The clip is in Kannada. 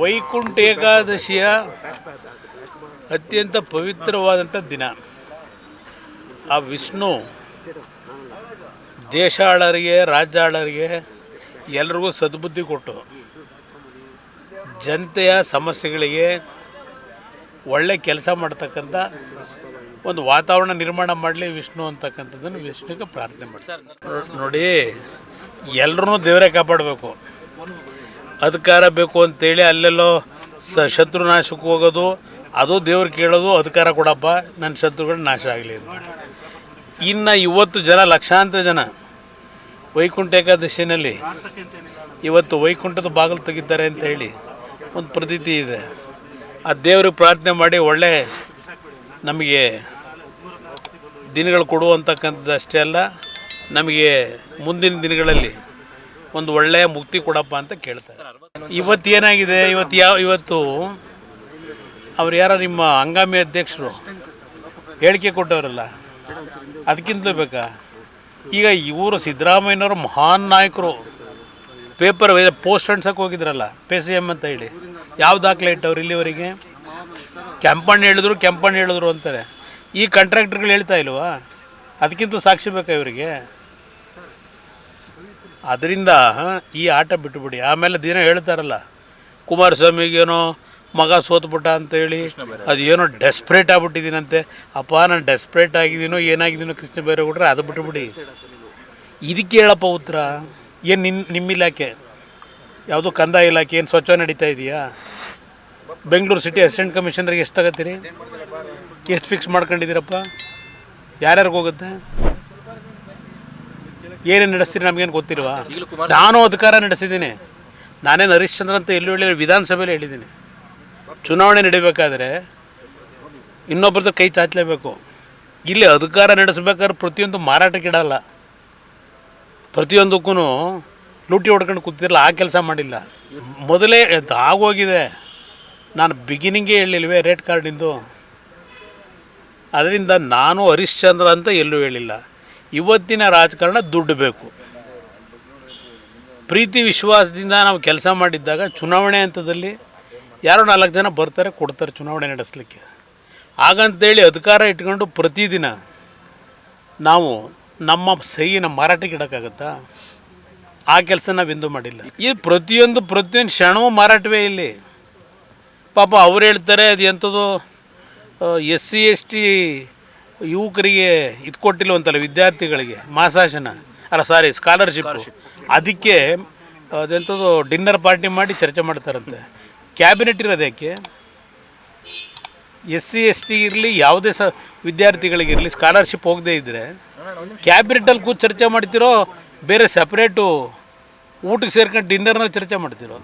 ವೈಕುಂಠ ಏಕಾದಶಿಯ ಅತ್ಯಂತ ಪವಿತ್ರವಾದಂಥ ದಿನ. ಆ ವಿಷ್ಣು ದೇಶ ಆಳರಿಗೆ ರಾಜ್ಯ ಆಳರಿಗೆ ಎಲ್ರಿಗೂ ಸದ್ಬುದ್ಧಿ ಕೊಟ್ಟು ಜನತೆಯ ಸಮಸ್ಯೆಗಳಿಗೆ ಒಳ್ಳೆ ಕೆಲಸ ಮಾಡ್ತಕ್ಕಂಥ ಒಂದು ವಾತಾವರಣ ನಿರ್ಮಾಣ ಮಾಡಲಿ ವಿಷ್ಣು ಅಂತಕ್ಕಂಥದ್ದನ್ನು ವಿಷ್ಣುಗೆ ಪ್ರಾರ್ಥನೆ ಮಾಡ್ತಾರೆ. ನೋಡಿ ಎಲ್ಲರೂ ದೇವರೇ ಕಾಪಾಡಬೇಕು. ಅಧಿಕಾರ ಬೇಕು ಅಂತೇಳಿ ಅಲ್ಲೆಲ್ಲೋ ಸ ಶತ್ರು ನಾಶಕ್ಕೆ ಹೋಗೋದು, ಅದು ದೇವ್ರು ಕೇಳೋದು, ಅಧಿಕಾರ ಕೊಡಪ್ಪ, ನನ್ನ ಶತ್ರುಗಳು ನಾಶ ಆಗಲಿ ಅಂತ. ಇನ್ನು ಇವತ್ತು ಜನ, ಲಕ್ಷಾಂತರ ಜನ ವೈಕುಂಠ ಏಕಾದಶಿನಲ್ಲಿ ಇವತ್ತು ವೈಕುಂಠದ ಬಾಗಿಲು ತೆಗಿತಾರೆ ಅಂತ ಹೇಳಿ ಒಂದು ಪ್ರತೀತಿ ಇದೆ. ಆ ದೇವ್ರಿಗೆ ಪ್ರಾರ್ಥನೆ ಮಾಡಿ ಒಳ್ಳೆ ನಮಗೆ ದಿನಗಳು ಕೊಡುವಂತಕ್ಕಂಥದ್ದು ಅಷ್ಟೇ ಅಲ್ಲ, ನಮಗೆ ಮುಂದಿನ ದಿನಗಳಲ್ಲಿ ಒಂದು ಒಳ್ಳೆಯ ಮುಕ್ತಿ ಕೊಡಪ್ಪ ಅಂತ ಕೇಳ್ತಾರೆ. ಇವತ್ತು ಏನಾಗಿದೆ? ಇವತ್ತು ಯಾವ ಇವತ್ತು ಅವ್ರು ಯಾರೋ ನಿಮ್ಮ ಹಂಗಾಮಿ ಅಧ್ಯಕ್ಷರು ಹೇಳಿಕೆ ಕೊಟ್ಟವರಲ್ಲ, ಅದಕ್ಕಿಂತಲೂ ಬೇಕಾ? ಈಗ ಇವರು ಸಿದ್ದರಾಮಯ್ಯನವರು ಮಹಾನ್ ನಾಯಕರು. ಪೇಪರ್ ಪೋಸ್ಟ್ ಅಂಡ್ಸೋಕೆ ಹೋಗಿದ್ರಲ್ಲ, ಪೇ ಸಿ ಎಂ ಅಂತ ಹೇಳಿ. ಯಾವ ದಾಖಲೆ ಇಟ್ಟವ್ರು ಇಲ್ಲಿವರೆಗೆ? ಕೆಂಪಣ್ಣ ಹೇಳಿದ್ರು ಕೆಂಪಣ್ಣ ಹೇಳಿದ್ರು ಅಂತಾರೆ. ಈ ಕಾಂಟ್ರಾಕ್ಟರ್ಗಳು ಹೇಳ್ತಾ ಇಲ್ವಾ? ಅದಕ್ಕಿಂತ ಸಾಕ್ಷಿ ಬೇಕಾ ಇವರಿಗೆ? ಅದರಿಂದ ಈ ಆಟ ಬಿಟ್ಟುಬಿಡಿ. ಆಮೇಲೆ ದಿನ ಹೇಳ್ತಾರಲ್ಲ ಕುಮಾರಸ್ವಾಮಿಗೇನೋ ಮಗ ಸೋತ್ಬಿಟ್ಟ ಅಂತೇಳಿ ಅದು ಏನೋ ಡೆಸ್ಪ್ರೇಟ್ ಆಗ್ಬಿಟ್ಟಿದ್ದೀನಂತೆ. ಅಪ್ಪ ನಾನು ಡೆಸ್ಪ್ರೇಟ್ ಆಗಿದ್ದೀನೋ ಏನಾಗಿದ್ದೀನೋ ಕೃಷ್ಣ ಬೈರೇಗೌಡ್ರೆ ಅದು ಬಿಟ್ಟುಬಿಡಿ. ಇದಕ್ಕೆ ಹೇಳಪ್ಪ ಉತ್ತರ ಏನು ನಿನ್ನ ನಿಮ್ಮ ಇಲಾಖೆ? ಯಾವುದೋ ಕಂದಾಯ ಇಲಾಖೆ ಏನು ಸ್ವಚ್ಛ ನಡೀತಾ ಇದೆಯಾ? ಬೆಂಗಳೂರು ಸಿಟಿ ಅಸಿಸ್ಟೆಂಟ್ ಕಮಿಷನರ್ಗೆ ಎಷ್ಟು ತಗೋತೀರಿ ಎಷ್ಟು ಫಿಕ್ಸ್ ಮಾಡ್ಕೊಂಡಿದ್ದೀರಪ್ಪ? ಯಾರ್ಯಾರಿಗೆ ಹೋಗುತ್ತೆ? ಏನೇನು ನಡೆಸ್ತೀರಿ ನಮಗೇನು ಗೊತ್ತಿಲ್ವಾ? ನಾನು ಅಧಿಕಾರ ನಡೆಸಿದ್ದೀನಿ. ನಾನೇನು ಹರಿಶ್ಚಂದ್ರ ಅಂತ ಎಲ್ಲೂ ಹೇಳಿ ವಿಧಾನಸಭೆಯಲ್ಲಿ ಹೇಳಿದ್ದೀನಿ. ಚುನಾವಣೆ ನಡಿಬೇಕಾದ್ರೆ ಇನ್ನೊಬ್ಬರದ್ದು ಕೈ ಚಾಚಲೇಬೇಕು. ಇಲ್ಲಿ ಅಧಿಕಾರ ನಡೆಸಬೇಕಾದ್ರೆ ಪ್ರತಿಯೊಂದು ಮಾರಾಟಕ್ಕಿಡಲ್ಲ ಪ್ರತಿಯೊಂದಕ್ಕೂ ಲೂಟಿ ಹೊಡ್ಕೊಂಡು ಕೂತಿರಲ್ಲ ಆ ಕೆಲಸ ಮಾಡಿಲ್ಲ. ಮೊದಲೇ ಆಗೋಗಿದೆ. ನಾನು ಬಿಗಿನಿಂಗೇ ಹೇಳಿಲ್ವೇ ರೇಟ್ ಕಾರ್ಡಿಂದು ಅದರಿಂದ ನಾನು ಹರಿಶ್ಚಂದ್ರ ಅಂತ ಎಲ್ಲೂ ಹೇಳಿಲ್ಲ. ಇವತ್ತಿನ ರಾಜಕಾರಣ ದುಡ್ಡು ಬೇಕು. ಪ್ರೀತಿ ವಿಶ್ವಾಸದಿಂದ ನಾವು ಕೆಲಸ ಮಾಡಿದ್ದಾಗ ಚುನಾವಣೆ ಹಂತದಲ್ಲಿ ಯಾರೋ ನಾಲ್ಕು ಜನ ಬರ್ತಾರೆ, ಕೊಡ್ತಾರೆ ಚುನಾವಣೆ ನಡೆಸಲಿಕ್ಕೆ. ಹಾಗಂತೇಳಿ ಅಧಿಕಾರ ಇಟ್ಕೊಂಡು ಪ್ರತಿದಿನ ನಾವು ನಮ್ಮ ಸಹಿನ ಮಾರಾಟಕ್ಕೆ ಇಡೋಕ್ಕಾಗತ್ತಾ? ಆ ಕೆಲಸ ನಾವು ಇಂದು ಮಾಡಿಲ್ಲ. ಈ ಪ್ರತಿಯೊಂದು ಪ್ರತಿಯೊಂದು ಕ್ಷಣವೂ ಮಾರಾಟವೇ ಇಲ್ಲಿ. ಪಾಪ ಅವ್ರು ಹೇಳ್ತಾರೆ, ಅದು ಎಂಥದ್ದು ಎಸ್ ಸಿ ಎಸ್ ಟಿ ಯುವಕರಿಗೆ ಇದು ಕೊಟ್ಟಿಲ್ವಂತಲ್ಲ ವಿದ್ಯಾರ್ಥಿಗಳಿಗೆ ಮಾಸಾಶನ ಅಲ್ಲ ಸಾರಿ ಸ್ಕಾಲರ್ಶಿಪ್ ಅದಕ್ಕೆ ಅದೆಂಥದ್ದು ಡಿನ್ನರ್ ಪಾರ್ಟಿ ಮಾಡಿ ಚರ್ಚೆ ಮಾಡ್ತಾರಂತೆ. ಕ್ಯಾಬಿನೆಟ್ ಇರೋದು ಯಾಕೆ? ಎಸ್ ಸಿ ಎಸ್ ಟಿ ಇರಲಿ ಯಾವುದೇ ಸ ವಿದ್ಯಾರ್ಥಿಗಳಿಗಿರಲಿ ಸ್ಕಾಲರ್ಶಿಪ್ ಹೋಗದೇ ಇದ್ದರೆ ಕ್ಯಾಬಿನೆಟಲ್ಲಿ ಕೂತು ಚರ್ಚೆ ಮಾಡ್ತಿರೋ ಬೇರೆ ಸಪ್ರೇಟು ಊಟಕ್ಕೆ ಸೇರ್ಕೊಂಡು ಡಿನ್ನರ್ನಲ್ಲಿ ಚರ್ಚೆ ಮಾಡ್ತಿರೋ?